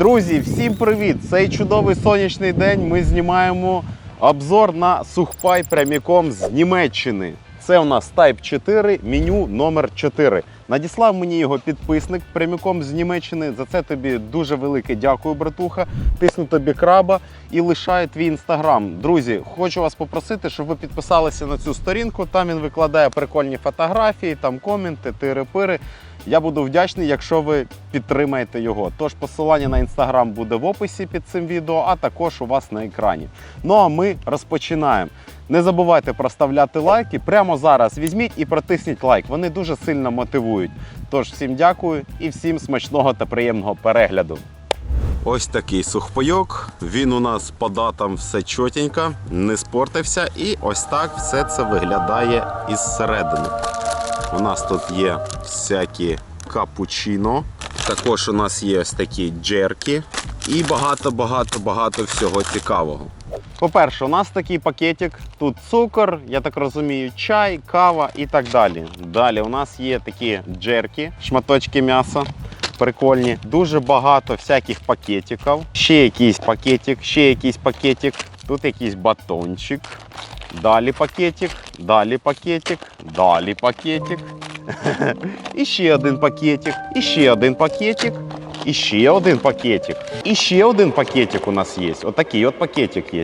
Друзі, всім привіт! Цей чудовий сонячний день ми знімаємо обзор на сухпай пряміком з Німеччини. Це у нас Type 4, меню номер 4. Надіслав мені його підписник пряміком з Німеччини. За це тобі дуже велике дякую, братуха. Тисну тобі краба і лишаю твій інстаграм. Друзі, хочу вас попросити, щоб ви підписалися на цю сторінку. Там він викладає прикольні фотографії, там коменти, тири-пири. Я буду вдячний, якщо ви підтримаєте його. Тож посилання на інстаграм буде в описі під цим відео, а також у вас на екрані. Ну а ми розпочинаємо. Не забувайте проставляти лайки. Прямо зараз візьміть і протисніть лайк. Вони дуже сильно мотивують. Тож всім дякую і всім смачного та приємного перегляду. Ось такий сухпайок. Він у нас по датам все чотенько, не спортився. І ось так все це виглядає із середини. У нас тут є всякі капучино. Також у нас є ось такі джерки і багато-багато-багато всього цікавого. По-перше, у нас такий пакетик. Тут цукор, я так розумію, чай, кава і так далі. Далі у нас є такі джерки, шматочки м'яса. Прикольні, дуже багато всяких пакетиків. Ще якийсь пакетик, ще якийсь пакетик. Тут якийсь батончик. Далі пакетик, далі пакетик, далі пакетик. І ще один пакетик, і ще один пакетик, і ще один пакетик. І ще один пакетик у нас є. Отакий от пакетик є.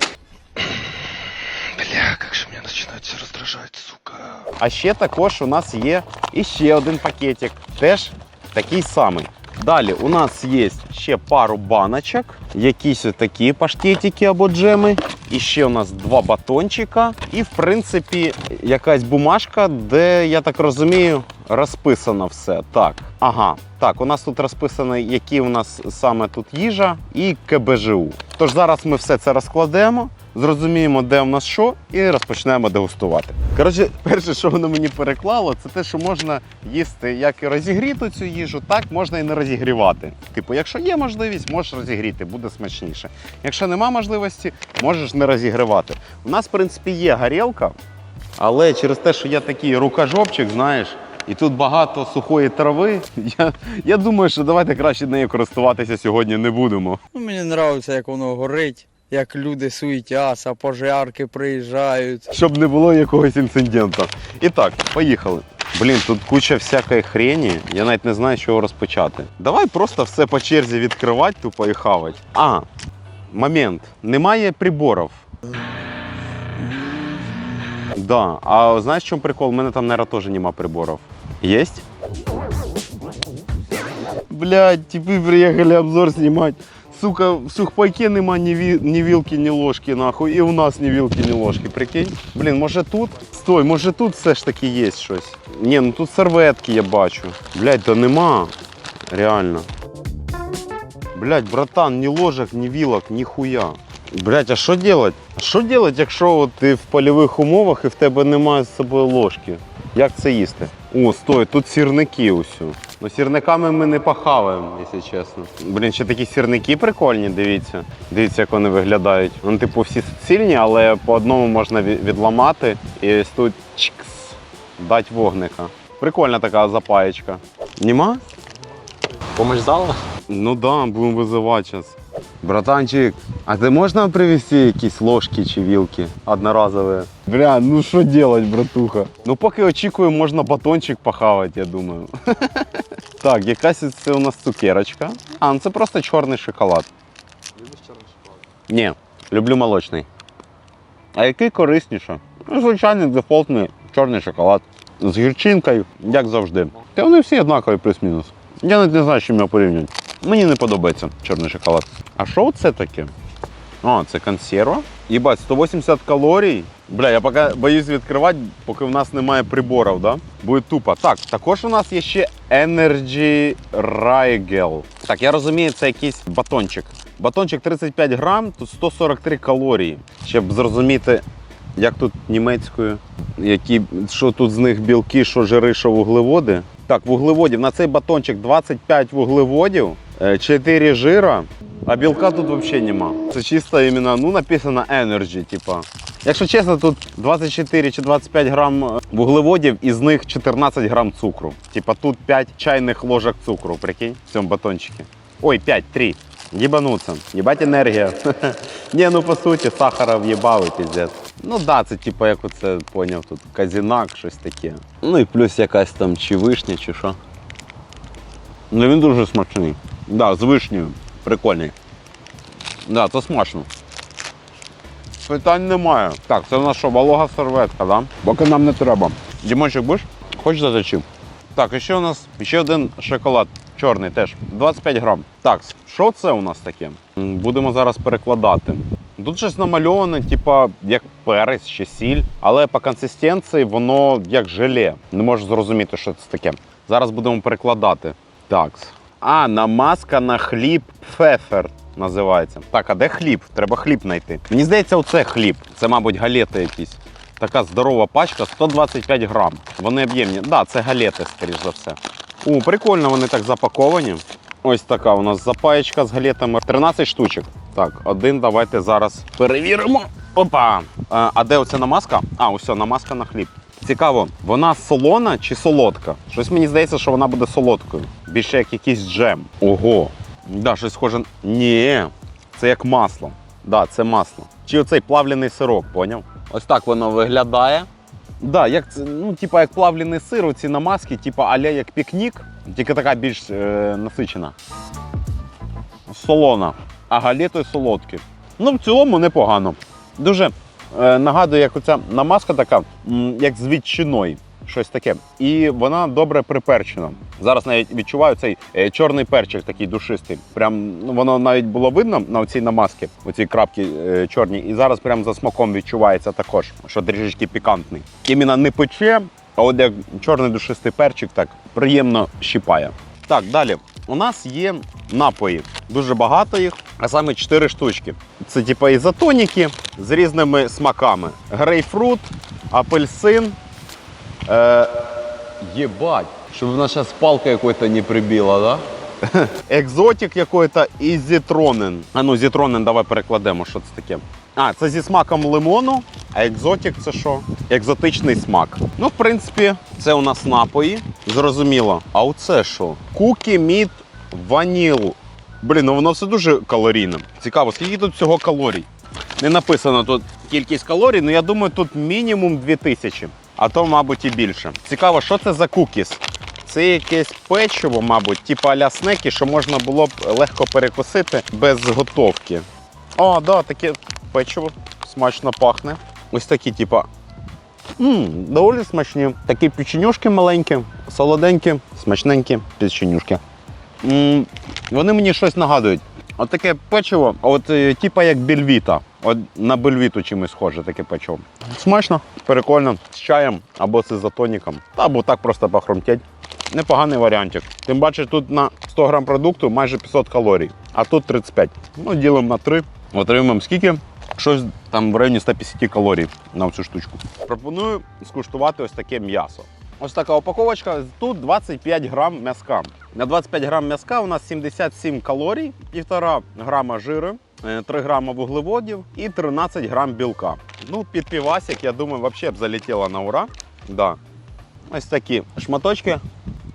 Бля, как же меня начинает все раздражать, сука. А ще також у нас є іще один пакетик, теж такий самий. Далі у нас є ще пару баночок, якісь такі паштетики або джеми. І ще у нас два батончика. І, в принципі, якась бумажка, де, я так розумію, розписано все. Так, ага. Так, у нас тут розписано, які у нас саме тут їжа і КБЖУ. Тож зараз ми все це розкладемо зрозуміємо, де в нас що, і розпочнемо дегустувати. Коротше, перше, що воно мені переклало, це те, що можна їсти як і розігріту цю їжу, так можна і не розігрівати. Типу, якщо є можливість, можеш розігріти, буде смачніше. Якщо нема можливості, можеш не розігрівати. У нас, в принципі, є горілка, але через те, що я такий рукожопчик, знаєш. І тут багато сухої трави. Я, я думаю, що давайте краще нею користуватися сьогодні не будемо. Ну, мені подобається, як воно горить, як люди суетяться, пожарки приїжджають. щоб не було якогось інциденту. І так, поїхали. Блін, тут куча всякої хрені, я навіть не знаю, з чого розпочати. Давай просто все по черзі відкривати, тупо і хавати. А, момент. Немає приборів. Да, а знаєш, в чому прикол? У мене там, наверное, теж нема приборів. Есть? Блядь, типи приїхали обзор знімати. Сука, в сухпайке нема ні, ві... ні вілки, ні ложки, нахуй. І у нас ні вілки, ні ложки, прикинь. Блін, може тут? Стой, може тут все ж таки є щось. Ні, ну тут серветки я бачу. Блядь, то нема. Реально. Блядь, братан, ні ложок, ні вілок, ні хуя. Блядь, а що делать? А що делать, якщо от ти в польових умовах і в тебе немає з собою ложки? Як це їсти? О, стой, тут сірники усю. Ну, сірниками ми не похаваємо, якщо чесно. Блін, ще такі сірники прикольні, дивіться. Дивіться, як вони виглядають. Вони, типу, всі суцільні, але по одному можна відламати і ось тут чикс, дать вогника. Прикольна така запаєчка. Нема? Помощь зала? Ну да, будемо визивати зараз. Братанчик, а ти можна привезти якісь ложки чи вілки одноразові? Бля, ну що делать, братуха? Ну поки очікуємо, можна батончик похавати, я думаю. так, якась це у нас цукерочка. А, ну це просто чорний шоколад. Любишь черный шоколад? Ні, люблю молочний. А який корисніше? Ну, звичайний дефолтний чорний шоколад. З гірчинкою, як завжди. Та вони всі однакові плюс-мінус. Я навіть не знаю, з чим його порівнювати. Мені не подобається чорний шоколад. А що це таке? О, це консерва. Їбать, 180 калорій. Бля, я поки боюсь відкривати, поки в нас немає приборів, да? Буде тупо. Так, також у нас є ще Energy Rigel. Так, я розумію, це якийсь батончик. Батончик 35 грам, тут 143 калорії. Щоб зрозуміти, як тут німецькою, які, що тут з них білки, що жири, що вуглеводи. Так, вуглеводів. На цей батончик 25 вуглеводів, 4 жира, а білка тут взагалі нема. Це чисто іменно, ну, написано Energy, типа. Якщо чесно, тут 24 чи 25 грам е, вуглеводів, із них 14 грам цукру. Типа тут 5 чайних ложок цукру, прикинь, в цьому батончику. Ой, 5, 3. їбануться. Їбать енергія. Ні, ну по суті, сахара в'їбали, піздець. Ну да, це типу, як оце поняв тут казінак, щось таке. Ну і плюс якась там чи вишня, чи що. Ну він дуже смачний. Да, з вишнею. Прикольний. Да, то смачно. Питань немає. Так, це у нас що, волога серветка, да? Поки нам не треба. Дімончик, будеш? Хочеш заточив? Так, і ще у нас ще один шоколад. Чорний теж. 25 грам. Так, що це у нас таке? Будемо зараз перекладати. Тут щось намальоване, типа, як перець чи сіль, але по консистенції воно як желе. Не можу зрозуміти, що це таке. Зараз будемо перекладати. Так. А, намазка на хліб пфефер називається. Так, а де хліб? Треба хліб знайти. Мені здається, оце хліб. Це, мабуть, галети якісь. Така здорова пачка, 125 грам. Вони об'ємні. Так, да, це галети, скоріш за все. О, прикольно, вони так запаковані. Ось така у нас запаєчка з галетами. 13 штучок. Так, один давайте зараз перевіримо. Опа! А, а де оця намазка? А, ось намазка на хліб. Цікаво, вона солона чи солодка? Щось мені здається, що вона буде солодкою. Більше як якийсь джем. Ого. Да, щось схоже. Ні, це як масло. Да, це масло. Чи оцей плавлений сирок, поняв? Ось так воно виглядає. Да, як це, ну, типа як плавлений сир, оці намазки, типа аля як пікнік, тільки така більш е, насичена. Солона, а галети солодкі. Ну, в цілому непогано. Дуже нагадує, як оця намазка така, як з ветчиною. Щось таке. І вона добре приперчена. Зараз навіть відчуваю цей е, чорний перчик такий душистий. Прям ну, воно навіть було видно на цій намазці, оцій крапки е, чорній. І зараз прям за смаком відчувається також, що трішечки пікантний. Іменно не пече, а от як чорний душистий перчик так приємно щіпає. Так, далі. У нас є напої. Дуже багато їх, а саме 4 штучки. Це типа ізотоніки з різними смаками: грейпфрут, апельсин. Е, єбать, щоб вона зараз палка якось не прибила, да? Екзотик який-то і зітронен. А ну, зітронен, давай перекладемо, що це таке. А, це зі смаком лимону, а екзотик це що? Екзотичний смак. Ну, в принципі, це у нас напої. Зрозуміло. А оце що? Кукі мід ваніл. Блін, ну воно все дуже калорійне. Цікаво, скільки тут всього калорій? Не написано тут кількість калорій, але я думаю, тут мінімум 2000, а то, мабуть, і більше. Цікаво, що це за кукіс? Це якесь печиво, мабуть, типу аля снеки, що можна було б легко перекусити без готовки. О, да, таке печиво смачно пахне. Ось такі, типа. Доволі смачні. Такі печенюшки маленькі, солоденькі, смачненькі печенюшки. М, вони мені щось нагадують. От таке печиво, от е, типа як бельвіта. От на бельвіту чимось схоже таке печиво. Смачно, прикольно, з чаєм або з ізотоніком, або так просто похрумтять. Непоганий варіантик. Тим паче тут на 100 грам продукту майже 500 калорій, а тут 35. Ну, ділимо на 3. Отримаємо скільки? Щось там в районі 150 калорій на цю штучку. Пропоную скуштувати ось таке м'ясо. Ось така упаковочка. Тут 25 грам м'язка. На 25 грам м'язка у нас 77 калорій, 1,5 грама жиру, е, 3 грама вуглеводів і 13 грам білка. Ну, під півасик, я думаю, взагалі б залетіло на ура. Да. Ось такі шматочки,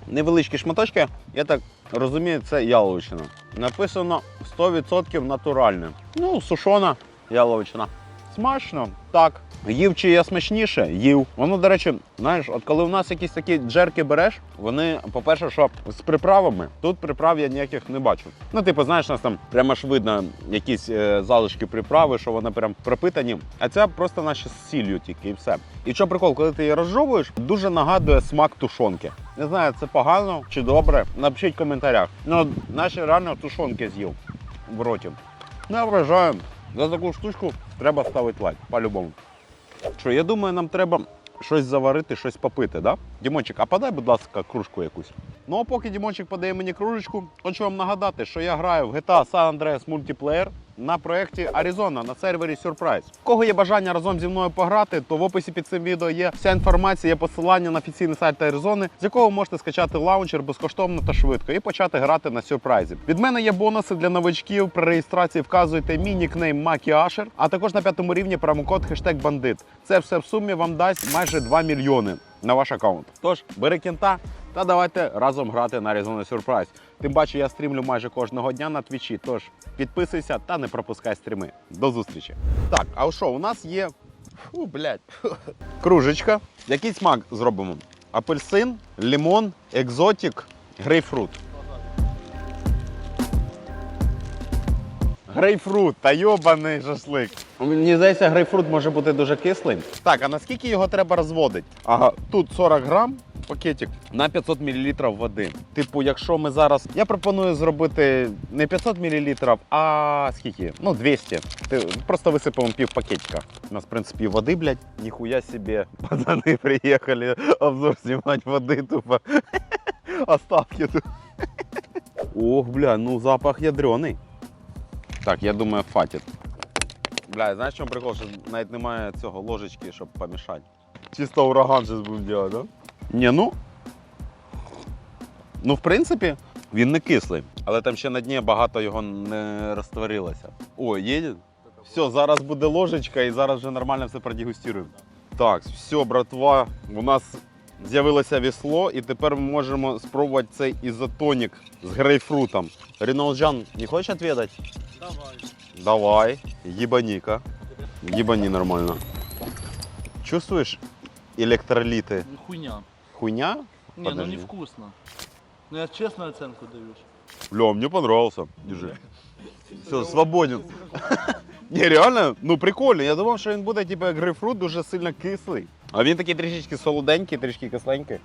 невеличкі шматочки. Я так розумію, це яловичина. Написано 100% натуральне. Ну, сушона яловичина. Смачно, так. Їв чи є смачніше? Їв. Воно, до речі, знаєш, от коли у нас якісь такі джерки береш, вони, по-перше, що з приправами, тут приправ я ніяких не бачу. Ну, типу, знаєш, нас там прямо ж видно якісь е, залишки приправи, що вони прям пропитані. А це просто наші з сіллю тільки і все. І що прикол, коли ти її розжовуєш, дуже нагадує смак тушонки. Не знаю, це погано чи добре. Напишіть в коментарях. Ну, наші реально тушонки з'їв в роті. Не вражаю. За таку штучку треба ставити лайк, по-любому. Що, я думаю, нам треба щось заварити, щось попити, да? Дімончик, а подай, будь ласка, кружку якусь. Ну а поки Дімончик подає мені кружечку, хочу вам нагадати, що я граю в GTA San Andreas Multiplayer на проєкті Arizona на сервері Surprise. Кого є бажання разом зі мною пограти, то в описі під цим відео є вся інформація, є посилання на офіційний сайт Аризони, з якого можете скачати лаунчер безкоштовно та швидко і почати грати на сюрпрайзі. Від мене є бонуси для новачків. При реєстрації вказуйте мій нікнейм Макі Ашер, а також на п'ятому рівні промокод хештег бандит. Це все в сумі вам дасть майже 2 мільйони на ваш аккаунт. Тож бери кінта Та давайте разом грати на Arizona Surprise. Тим паче я стрімлю майже кожного дня на твічі, тож підписуйся та не пропускай стріми. До зустрічі. Так, а що, у нас є. Фу, блядь. Кружечка. Який смак зробимо? Апельсин, лимон, екзотик, грейпфрут. Грейпфрут, та йобаний шашлик. Мені здається, грейпфрут може бути дуже кислий. Так, а наскільки його треба розводити? Ага, тут 40 грам. Пакетик на 500 мл води. Типу, якщо ми зараз. Я пропоную зробити не 500 мл, а скільки? Ну, 200. Ти просто висипемо пів пакетика. У нас, в принципі, води, блядь, ніхуя собі. Пацани приїхали обзор знімати води, тупо. Остатки тут. Ох, бля, ну запах ядрений. Так, я думаю, хватить. Бля, знаєш, в чому прикол, що навіть немає цього ложечки, щоб помішати. Чисто ураган зараз будемо робити, да? Ні, ну. Ну, в принципі, він не кислий, але там ще на дні багато його не розтворилося. О, їде? Все, зараз буде ложечка і зараз вже нормально все продегустуємо. Так, все, братва, у нас з'явилося весло, і тепер ми можемо спробувати цей ізотонік з грейпфрутом. Ріналджан, не хочеш відвідати? Давай. Давай, ебани-ка. Ебани нормально. Чувствуешь электролиты? Хуйня. Хуйня? Не, ну Подожди. невкусно. Ну я честную оценку даю. Бля, мне понравился. Держи. Все, свободен. Не, реально, ну прикольно. Я думав, що він буде типу як грейпфрут, дуже сильно кислий. А він такий трішечки солоденький, трішки кисленький.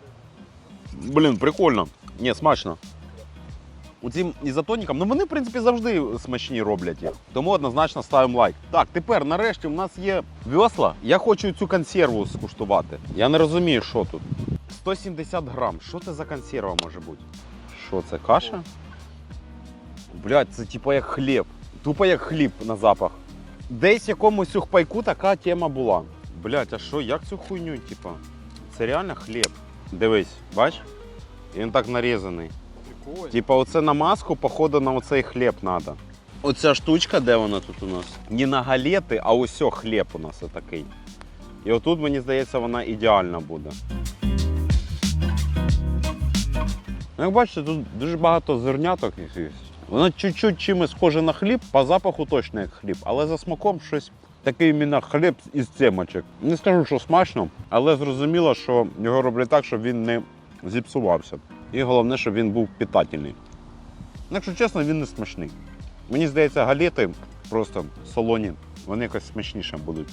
Блін, прикольно. Ні, смачно. У цим ізотонікам, ну вони, в принципі, завжди смачні роблять їх. Тому однозначно ставимо лайк. Так, тепер нарешті у нас є весла. Я хочу цю консерву скуштувати. Я не розумію, що тут. 170 грам. Що це за консерва може бути? Що це, каша? Блядь, це типа як хліб. Тупо як хліб на запах. Десь в якомусь сухпайку така тема була. Блядь, а що, як цю хуйню, типа? Це реально хліб. Дивись, бач? Він так нарізаний. Прикольно. Типа, оце на маску, походу, на оцей хліб треба. Оця штучка, де вона тут у нас? Не на галети, а ось хліб у нас отакий. І отут, мені здається, вона ідеальна буде. Ну, Як бачите, тут дуже багато зерняток. Воно чуть-чуть чимось схоже на хліб, по запаху точно як хліб, але за смаком щось такий іменно хліб із цемочок. Не скажу, що смачно, але зрозуміло, що його роблять так, щоб він не зіпсувався. І головне, щоб він був питательний. Ну, Якщо чесно, він не смачний. Мені здається, галети просто солоні, вони якось смачніше будуть.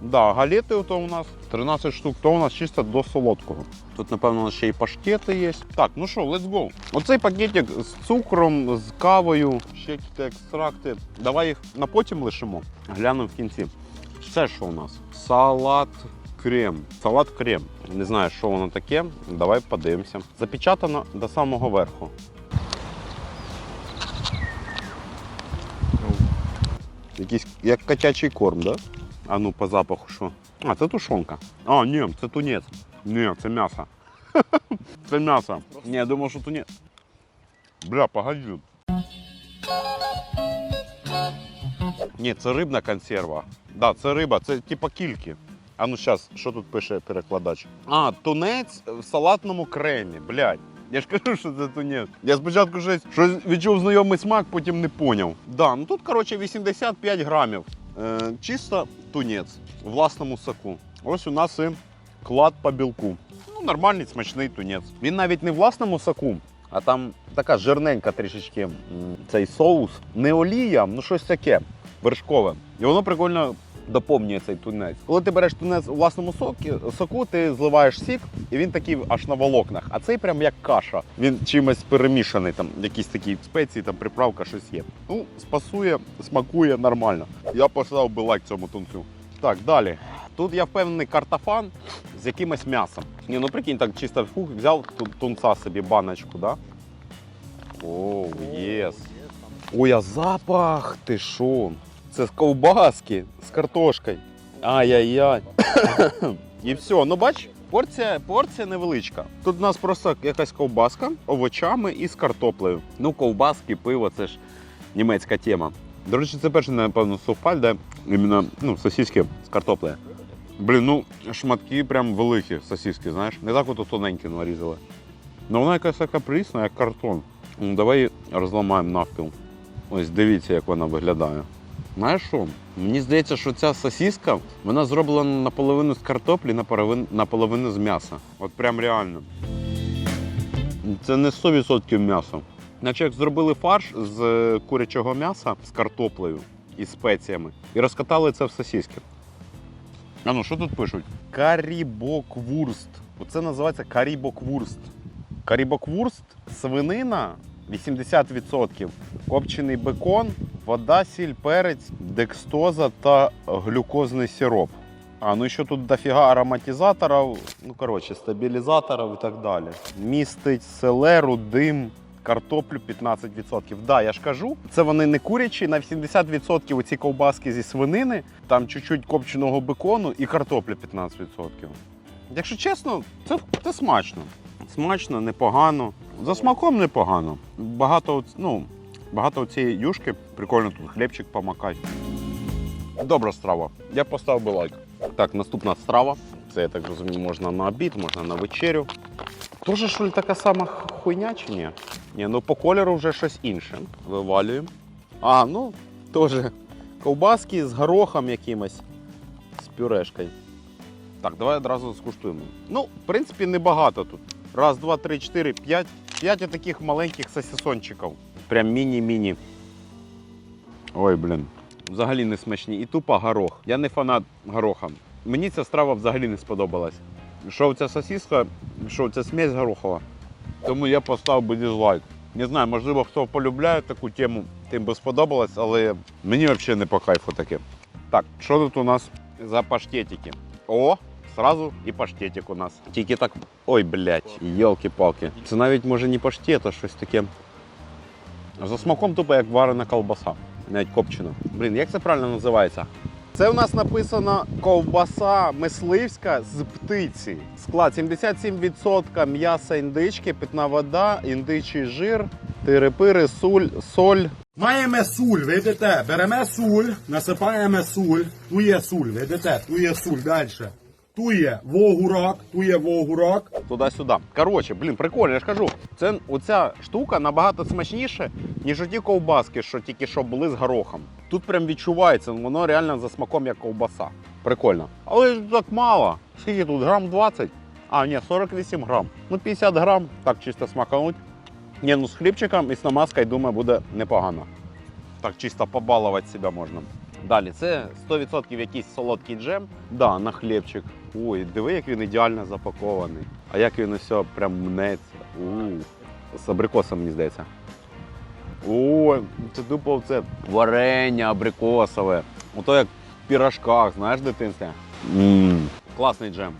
Да, галети то у нас 13 штук, то у нас чисто до солодкого. Тут, напевно, у нас ще й паштети є. Так, ну що, let's go. Оцей пакетик з цукром, з кавою, ще якісь екстракти. Давай їх на потім лишимо. Глянемо в кінці. Це що у нас? Салат крем. Салат крем. Не знаю, що воно таке. Давай подивимося. Запечатано до самого верху. Якийсь як котячий корм, да? А ну по запаху що? А, це тушонка. А, ні, це тунець. Ні, це м'ясо. Це м'ясо. Ні, я думав, що тунець. Бля, погоди. Ні, це рибна консерва. Да, це риба, це типа кільки. А ну зараз, що тут пише перекладач? А, тунець в салатному кремі, блядь. Я ж кажу, що це тунець. Я спочатку щось, щось відчув знайомий смак, потім не поняв. Да, ну тут, коротше, 85 грамів. Е, чисто тунець у власному соку. Ось у нас і клад по білку. Ну, нормальний смачний тунець. Він навіть не в власному соку, а там така жирненька трішечки цей соус. Не олія, ну щось таке вершкове. І воно прикольно доповнює цей тунець. Коли ти береш тунець у власному сокі, соку, ти зливаєш сік, і він такий аж на волокнах. А цей прям як каша. Він чимось перемішаний, там якісь такі спеції, там приправка, щось є. Ну, спасує, смакує нормально. Я поставив би лайк цьому тунцю. Так, далі. Тут я впевнений картофан з якимось м'ясом. Ні, ну прикинь, так чисто фух, взяв ту- тунца собі баночку, да? Оу, єс. Ой, а запах, ти що? Це з ковбаски з картошкою. Ай-яй-яй. І все. Ну бач, порція, порція невеличка. Тут у нас просто якась ковбаска овочами і з картоплею. Ну, ковбаски, пиво це ж німецька тема. До речі, це перший, напевно, сухпаль, де іменно ну, сосиски з картоплею. Блін, ну шматки прям великі сосиски, знаєш. Не так от тоненькі нарізали. Ну вона якась така прісна, як картон. Ну, давай розламаємо навпіл. Ось дивіться, як вона виглядає. Знаєш що? Мені здається, що ця сосіска вона зроблена наполовину з картоплі, наполовину, з м'яса. От прям реально. Це не 100% м'ясо. Наче як зробили фарш з е, курячого м'яса з картоплею і спеціями і розкатали це в сосіски. А ну що тут пишуть? Карібоквурст. Оце називається карібоквурст. Карібоквурст свинина 80%, копчений бекон, вода, сіль, перець, декстоза та глюкозний сироп. А, ну і ще тут дофіга ароматизаторів, ну коротше, стабілізаторів і так далі. Містить селеру, дим, картоплю 15%. Да, я ж кажу, це вони не курячі, на 80% оці ковбаски зі свинини, там чуть-чуть копченого бекону і картопля 15%. Якщо чесно, це, це смачно. Смачно, непогано. За смаком непогано. Багато, ну, багато цієї юшки, прикольно тут хлібчик помакати. Добра страва. Я поставив би лайк. Так, наступна страва. Це, я так розумію, можна на обід, можна на вечерю. Тоже що ли така сама хуйня чи ні? Ні, ну по кольору вже щось інше. Вивалюємо. А, ну, теж ковбаски з горохом якимось, з пюрешкою. Так, давай одразу скуштуємо. Ну, в принципі, небагато тут. Раз, два, три, чотири, п'ять. П'ять таких маленьких сосисончиків. Прям міні-міні. Ой, блін. Взагалі не смачні. І тупо горох. Я не фанат гороха. Мені ця страва взагалі не сподобалась. Що ця сосиска, що ця смесь горохова. Тому я поставив би дизлайк. Не знаю, можливо, хто полюбляє таку тему, тим би сподобалось, але мені взагалі не по кайфу таке. Так, що тут у нас за паштетики? О, сразу і паштетик у нас. Тільки так. Ой, блядь, йолки-палки. Це навіть може не паштет, а щось таке. За смаком тупо як варена колбаса. Навіть копчена. Блін, як це правильно називається? Це у нас написано ковбаса мисливська з птиці. Склад 77% м'яса індички, питна вода, індичий жир, тирипири, суль, соль. Маємо суль, видите? Беремо суль, насипаємо суль. Ту є суль, видите? Ту є суль далі. Ту є вогурок, ту є вогурок. туди-сюди. Коротше, блін, прикольно, я ж кажу. Це оця штука набагато смачніше, ніж оті ковбаски, що тільки що були з горохом. Тут прям відчувається, воно реально за смаком як ковбаса. Прикольно. Але так мало. Скільки тут? Грам 20? А, ні, 48 грам. Ну, 50 грам, так чисто смакануть. Ні, ну з хлібчиком і з намазкою, думаю, буде непогано. Так чисто побалувати себе можна. Далі, це 100% якийсь солодкий джем. Да, на хлібчик. Ой, диви, як він ідеально запакований. А як він усе прям мнеться. У, з абрикосом, мені здається. Ой, це тупо це варення абрикосове. Ото як в пірожках, знаєш, в дитинстві. Класний джем.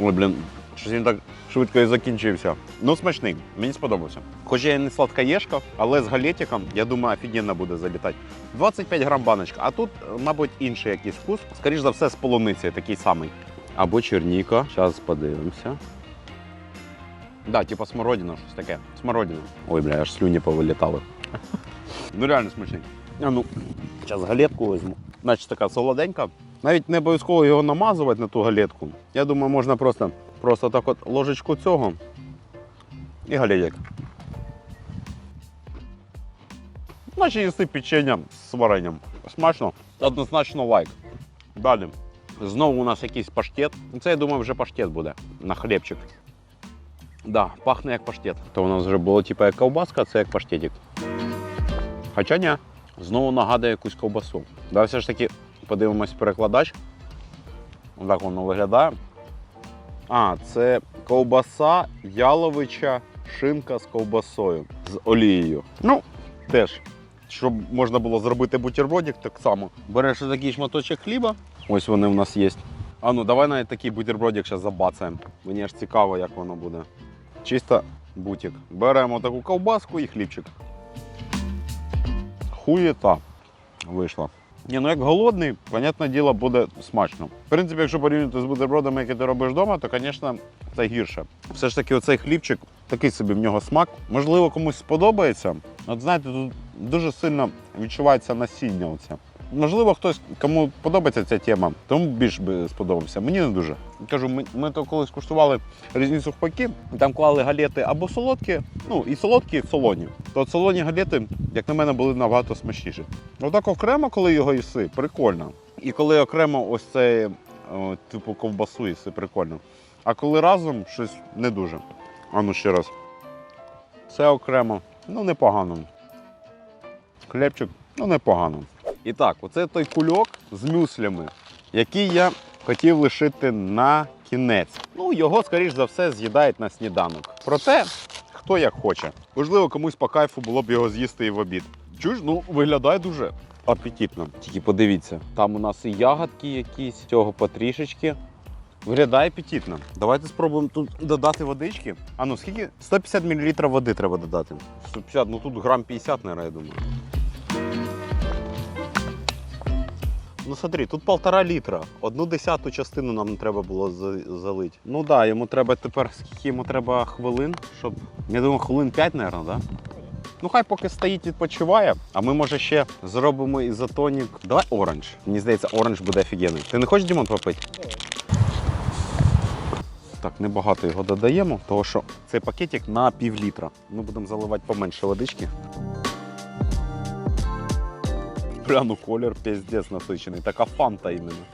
Ой, блін, щось він так швидко і закінчився. Ну, смачний, мені сподобався. Хоч я не сладкоєшка, але з галетиком, я думаю, офігенно буде залітати. 25 грам баночка, а тут, мабуть, інший якийсь вкус. Скоріш за все, з полуниці, такий самий. Або черніка. Зараз подивимося. Да, типа смородина, щось таке. Смородина. Ой, бля, аж слюні повилітали. Ну реально смачний. А ну, зараз галетку візьму. Значить, така солоденька. Навіть не обов'язково його намазувати на ту галетку. Я думаю, можна просто, просто так от ложечку цього і галетик. Наче їсти печення з варенням. Смачно, однозначно лайк. Далі. Знову у нас якийсь паштет. Це, я думаю, вже паштет буде на хлібчик. Да, пахне як паштет. То у нас вже було типу як ковбаска, а це як паштетик. Хоча ні, знову нагадує якусь ковбасу. Да, все ж таки подивимось перекладач. Так воно виглядає. А, це ковбаса яловича шинка з ковбасою, з олією. Ну, теж, щоб можна було зробити бутербродик, так само. Береш такий шматочок хліба. Ось вони в нас є. А ну давай навіть такий бутербродик зараз забацаємо. Мені аж цікаво, як воно буде. Чисто бутик. Беремо таку ковбаску і хлібчик. Хуєта вийшла. Ні, ну як голодний, понятне діло, буде смачно. В принципі, якщо порівняти з бутербродами, які ти робиш вдома, то, звісно, це гірше. Все ж таки, оцей хлібчик, такий собі в нього смак. Можливо, комусь сподобається. От знаєте, тут дуже сильно відчувається насіння. Оце. Можливо, хтось, кому подобається ця тема, тому більш би сподобався. Мені не дуже. Кажу, ми, ми то колись куштували різні сухпаки, там клали галети або солодкі, ну і солодкі, і солоні. То солоні галети, як на мене, були набагато смачніші. Отак окремо, коли його їси, прикольно. І коли окремо ось це, типу, ковбасу їси, прикольно. А коли разом щось не дуже. А ну ще раз. Це окремо, ну непогано. Хлібчик, ну непогано. І так, оце той кульок з мюслями, який я хотів лишити на кінець. Ну, його, скоріш за все, з'їдають на сніданок. Проте, хто як хоче. Можливо, комусь по кайфу було б його з'їсти і в обід. Чуєш, ну виглядає дуже апетитно. Тільки подивіться, там у нас і ягодки якісь, цього потрішечки. Виглядає апетитно. Давайте спробуємо тут додати водички. А ну скільки? 150 мл води треба додати. 150, ну тут грам 50, наверное, я думаю. Ну смотри, тут полтора літра. Одну десяту частину нам треба було залити. Ну так, да, йому треба тепер скільки йому треба хвилин, щоб. Я думаю, хвилин 5, мабуть, да? Ну хай поки стоїть, відпочиває, а ми може ще зробимо ізотонік. Давай оранж. Мені здається, оранж буде офігенний. Ти не хочеш Дімон попити? Так, небагато його додаємо, тому що цей пакетик на пів літра. Ми будемо заливати поменше водички. Бля, ну колір піздець насичений. Така фанта іменно.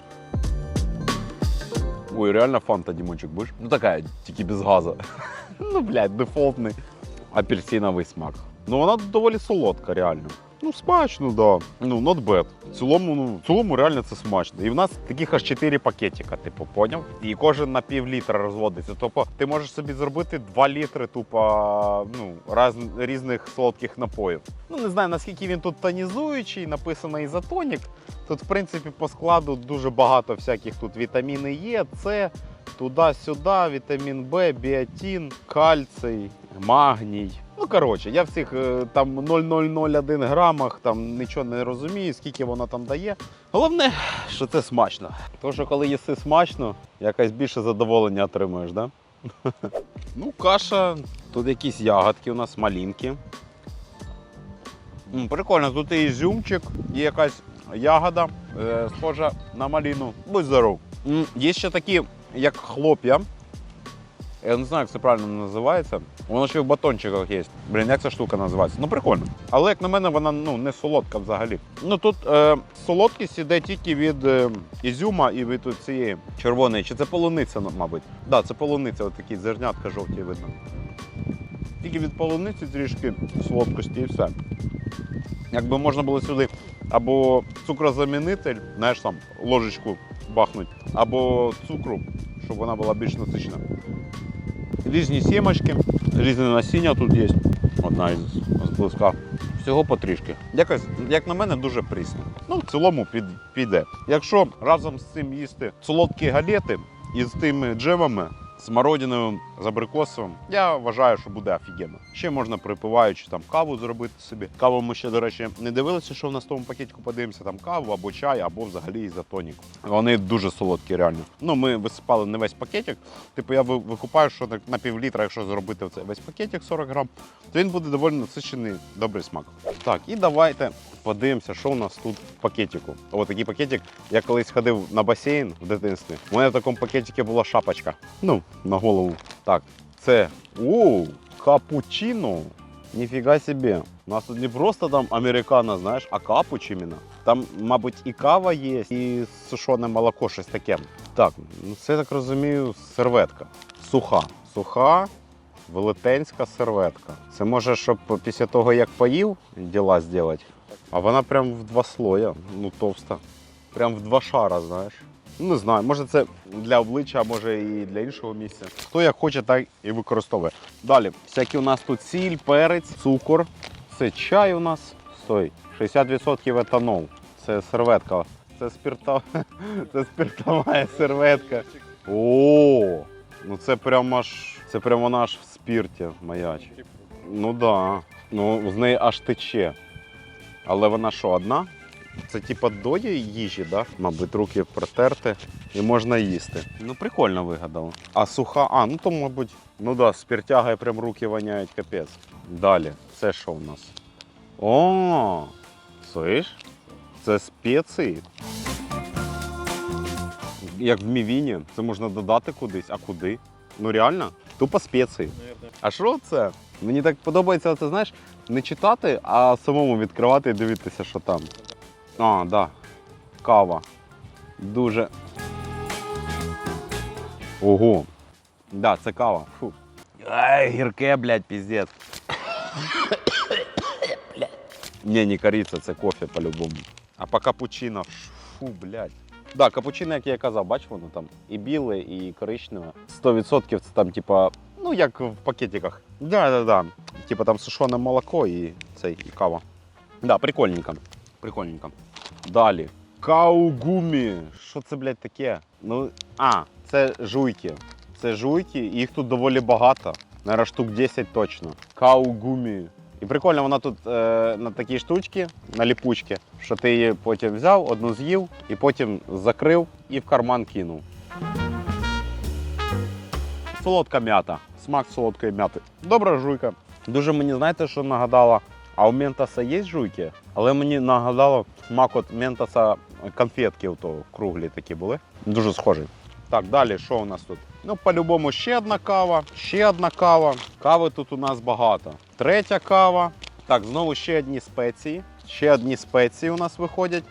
Ой, реально фанта, Дімончик, будеш? Ну така, тільки без газу. ну, блядь, дефолтний апельсиновий смак. Ну вона доволі солодка, реально. Ну, смачно, да. Ну, not bad. В цілому, ну, в цілому реально це смачно. І в нас таких аж 4 пакетика, типу, поняв? І кожен на пів літра розводиться. Тобто ти можеш собі зробити 2 літри тупо ну, раз, різних солодких напоїв. Ну, не знаю, наскільки він тут тонізуючий, написано ізотонік. Тут, в принципі, по складу дуже багато всяких тут вітаміни Є, С, туди-сюди, вітамін Б, біотин, кальцій, магній. Ну, коротше, я в цих е, там 0,001 грамах там нічого не розумію, скільки воно там дає. Головне, що це смачно. Тому що коли їси смачно, якось більше задоволення отримуєш, да? ну, каша, тут якісь ягодки у нас малінки. Прикольно, тут і ізюмчик, і якась ягода, е, схожа на маліну. Будь здоров. Є ще такі, як хлоп'я. Я не знаю, як це правильно називається. Воно ще в батончиках є. Блін, як ця штука називається? Ну прикольно. Але як на мене, вона ну, не солодка взагалі. Ну тут е, солодкість іде тільки від е, ізюма і від цієї червоної. Чи це полуниця, ну, мабуть? Так, да, це полуниця, отакі зернятка жовті видно. Тільки від полуниці трішки солодкості і все. Якби можна було сюди або цукрозамінитель, знаєш там, ложечку бахнуть, або цукру, щоб вона була більш насичена. Різні сімочки, різні насіння тут є. Одна із зблизька. Всього потрішки. Якось, як на мене, дуже прісно. Ну, в цілому під, піде. Якщо разом з цим їсти солодкі галети із тими джемами, смородиною, з абрикосовим, я вважаю, що буде офігенно. Ще можна припиваючи там каву зробити собі. Каву ми ще, до речі, не дивилися, що в нас в тому пакетику подивимося. Там каву або чай, або взагалі ізотонік. Вони дуже солодкі, реально. Ну, ми висипали не весь пакетик. Типу, я викупаю, що на пів літра, якщо зробити весь пакетик 40 грам, то він буде доволі насичений, добрий смак. Так, і давайте подивимося, що у нас тут в пакетику. Ось такий пакетик. Я колись ходив на басейн в дитинстві. У мене в такому пакетику була шапочка. Ну, на голову. Так, це. Оу, капучино. Ніфіга собі. У нас тут не просто там американо, знаєш, а капуч іменно. Там, мабуть, і кава є, і сушене молоко, щось таке. Так, ну це я так розумію, серветка. Суха. Суха велетенська серветка. Це може, щоб після того, як поїв, діла зробити. А вона прям в два слоя, ну товста. Прям в два шара, знаєш. Ну, не знаю, може це для обличчя, а може і для іншого місця. Хто як хоче, так і використовує. Далі, всякі у нас тут сіль, перець, цукор. Це чай у нас. Стой, 60% етанол. Це серветка. Це спирта... це спиртова серветка. О, ну це прям аж. Це прям вона аж в спірті маячить. Ну так. Да. Ну, з неї аж тече. Але вона що, одна? Це типа до їжі, да? Мабуть, руки протерти і можна їсти. Ну, прикольно вигадало. А суха, а, ну то, мабуть, ну да, спиртягає прям руки воняють капець. Далі, це що у нас? О, слиш? Це спеції. Як в мівіні, це можна додати кудись, а куди? Ну реально, тупо спеції. А що це? Мені так подобається, це знаєш, не читати, а самому відкривати і дивитися, що там. А, да. Кава. Дуже. Ого. Да, це кава. Фу. Ай, гірке, блядь, піздець. Не, не корица, це кофе по-любому. А по капучино, фу, блядь. Да, капучино, як я казав, бач, воно там і біле, і коричневе. 100% це там, типа, ну як в пакетиках. Да, да, да. Типа там сушене молоко і цей, і кава. Да, прикольненько. Прикольненько. Далі. Каугумі. Що це, блядь, таке? Ну, а, це жуйки. Це жуйки, і їх тут доволі багато. Наверное, штук 10 точно. Каугумі. І прикольно, вона тут е, на такій штучці, на ліпучці, що ти її потім взяв, одну з'їв, і потім закрив і в карман кинув. Солодка м'ята. Смак солодкої м'яти. Добра жуйка. Дуже мені знаєте, що нагадала? А у Ментоса є жуйки, але мені нагадало смак от Ментоса конфетки ото, круглі такі були. Дуже схожий. Так, далі що у нас тут? Ну, по-любому, ще одна кава, ще одна кава. Кави тут у нас багато. Третя кава. Так, знову ще одні спеції. Ще одні спеції у нас виходять.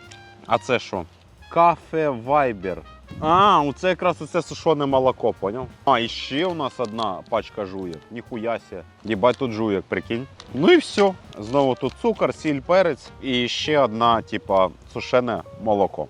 А це що? Кафе Вайбер. А, оце якраз оце сушене молоко, поняв? А, і ще у нас одна пачка жуєк. Ніхуя сі. Єбать тут жуєк, прикинь. Ну і все. Знову тут цукор, сіль, перець і ще одна, типа, сушене молоко.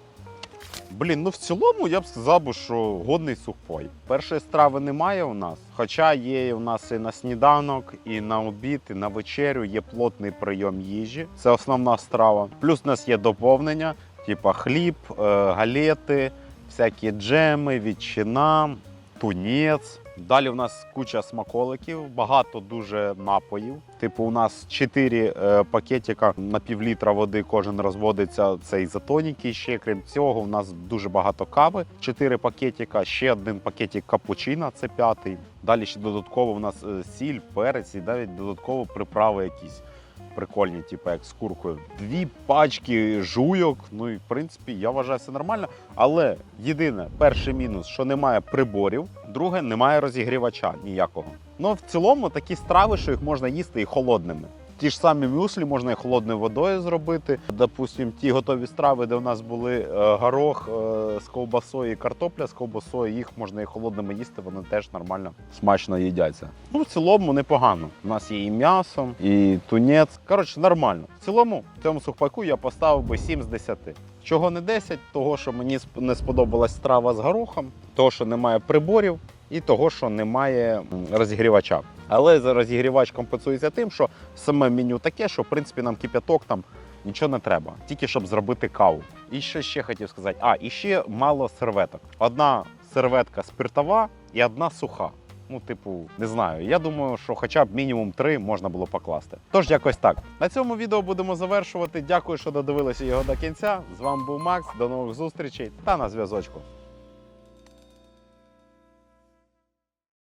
Блін, ну в цілому я б сказав, що годний сухпой. Першої страви немає у нас, хоча є у нас і на сніданок, і на обід, і на вечерю є плотний прийом їжі. Це основна страва. Плюс у нас є доповнення, типа хліб, е, галети, всякі джеми, відчина, тунець. Далі в нас куча смаколиків, багато дуже напоїв. Типу, у нас 4 е, пакетика на пів літра води кожен розводиться. Це ізотоніки. Ще крім цього, у нас дуже багато кави. 4 пакетика, ще один пакетик капучино, це п'ятий. Далі ще додатково у нас е, сіль, перець і навіть додатково приправи якісь. Прикольні, типу, як з куркою. Дві пачки жуйок. Ну і в принципі я вважаю все нормально. Але єдине, перший мінус, що немає приборів, друге, немає розігрівача ніякого. Ну в цілому такі страви, що їх можна їсти і холодними. Ті ж самі мюслі можна і холодною водою зробити. Допустим, ті готові страви, де у нас були е, горох е, з ковбасою і картопля з ковбасою, їх можна і холодними їсти, вони теж нормально смачно їдяться. Ну, в цілому непогано. У нас є і м'ясо, і тунець. Коротше, нормально. В цілому, цьому сухпайку я поставив би 7 з 10. Чого не 10? Того, що мені не сподобалась страва з горохом, того, що немає приборів, і того, що немає розігрівача. Але розігрівач компенсується тим, що саме меню таке, що в принципі нам кип'яток там нічого не треба, тільки щоб зробити каву. І що ще хотів сказати? А, і ще мало серветок. Одна серветка спиртова і одна суха. Ну, типу, не знаю. Я думаю, що хоча б мінімум три можна було покласти. Тож якось так. На цьому відео будемо завершувати. Дякую, що додивилися його до кінця. З вами був Макс. До нових зустрічей та на зв'язочку.